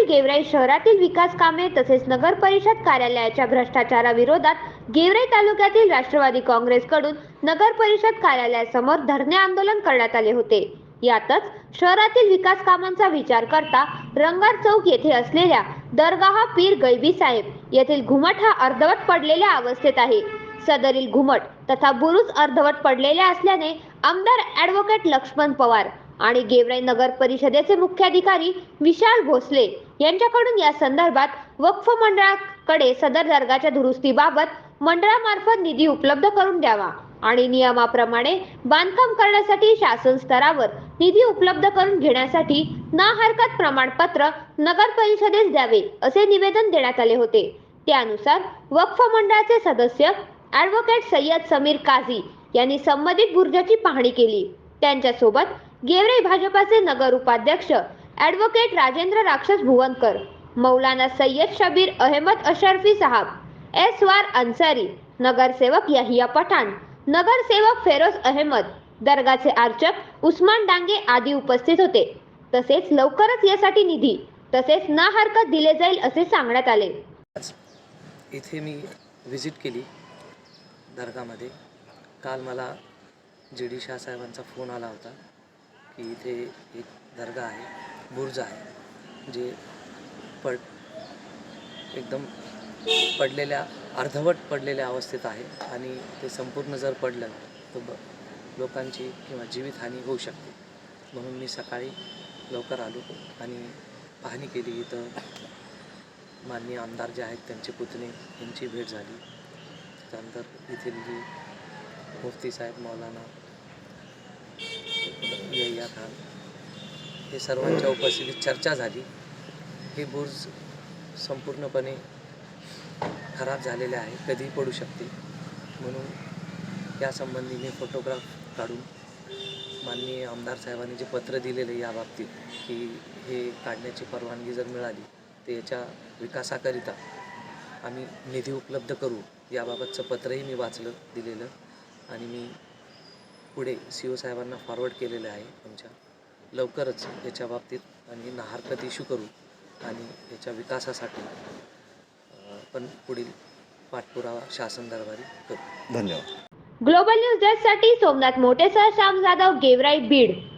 तालुक्यातील गेवराई शहरातील विकास कामे तसेच नगर परिषद कार्यालयाच्या भ्रष्टाचाराविरोधात गेवराई तालुक्यातील राष्ट्रवादी काँग्रेसकडून नगर परिषद कार्यालयासमोर धरणे आंदोलन करण्यात आले होते. यातच शहरातील विकास कामांचा विचार करता रंगार चौक येथे असलेल्या दरगाह पीर गैबी साहेब येथील घुमट हा अर्धवट पडलेल्या अवस्थेत आहे. सदरील घुमट तथा बुरुज अर्धवट पडलेल्या असल्याने आमदार ॲडव्होकेट लक्ष्मण पवार आणि गेवराई नगर परिषदेचे मुख्याधिकारी विशाल भोसले यांच्याकडून या संदर्भात वक्फ मंडळाकडे सदर दर्गाच्या दुरुस्तीबाबत मंडळामार्फत निधी उपलब्ध करून द्यावा आणि नियमाप्रमाणे बांधकाम करण्यासाठी शासन स्तरावर निधी उपलब्ध करून घेण्यासाठी ना हरकत प्रमाणपत्र नगर परिषदेस द्यावे असे निवेदन देण्यात आले होते. त्यानुसार वक्फ मंडळाचे सदस्य ॲडव्होकेट सय्यद समीर काझी यांनी संबंधित बुर्जाची पाहणी केली. त्यांच्यासोबत गेवरे भाजपाचे नगर उपाध्यक्ष ॲडव्होकेट राजेंद्र राक्षस भुवनकर मौलाना सय्यद शबीर अहमद अशरफी साहब एस वार अन्सारी नगरसेवक यहिया पठाण नगरसेवक फेरोज अहमद दर्गाचे अर्चक उस्मान डांगे आदी उपस्थित होते. तसेच लवकरच यासाठी निधी तसेच ना हरकत दिले जाईल असे सांगण्यात आले. इथे मी व्हिजिट केली दर्गामध्ये. काल मला जी डी शाहसाहेबांचा फोन आला होता की इथे एक दर्गा आहे बुर्ज आहे जे पड एकदम पडलेल्या अर्धवट पडलेल्या अवस्थेत आहे आणि ते संपूर्ण जर पडलं तर ब लोकांची किंवा जीवितहानी होऊ शकते. म्हणून मी सकाळी लवकर आलो आणि पाहणी केली इथं. माननीय आमदार जे आहेत त्यांचे पुतणे यांची भेट झाली. त्यानंतर येथील जी मुफ्ती साहेब मौलाना यय्या खान हे सर्वांच्या उपस्थितीत चर्चा झाली. हे बुर्ज संपूर्णपणे खराब झालेले आहे कधीही पडू शकते. म्हणून यासंबंधी मी फोटोग्राफ काढून माननीय आमदार साहेबांनी जे पत्र दिलेले याबाबतीत की हे काढण्याची परवानगी जर मिळाली तर याच्या विकासाकरिता आम्ही निधी उपलब्ध करू. याबाबतचं पत्रही मी वाचलं दिलेलं. आणि मी पुढे सी ओ साहेबांना फॉरवर्ड केलेलं आहे आमच्या लवकरच याच्या बाबतीत आणि हरकत इश्यू करू आणि याच्या विकासासाठी पण पुढील पाठपुरावा शासन दरबारी करू. धन्यवाद. ग्लोबल न्यूज डेस्कसाठी सोमनाथ मोटेसह श्याम जाधव गेवराई बीड.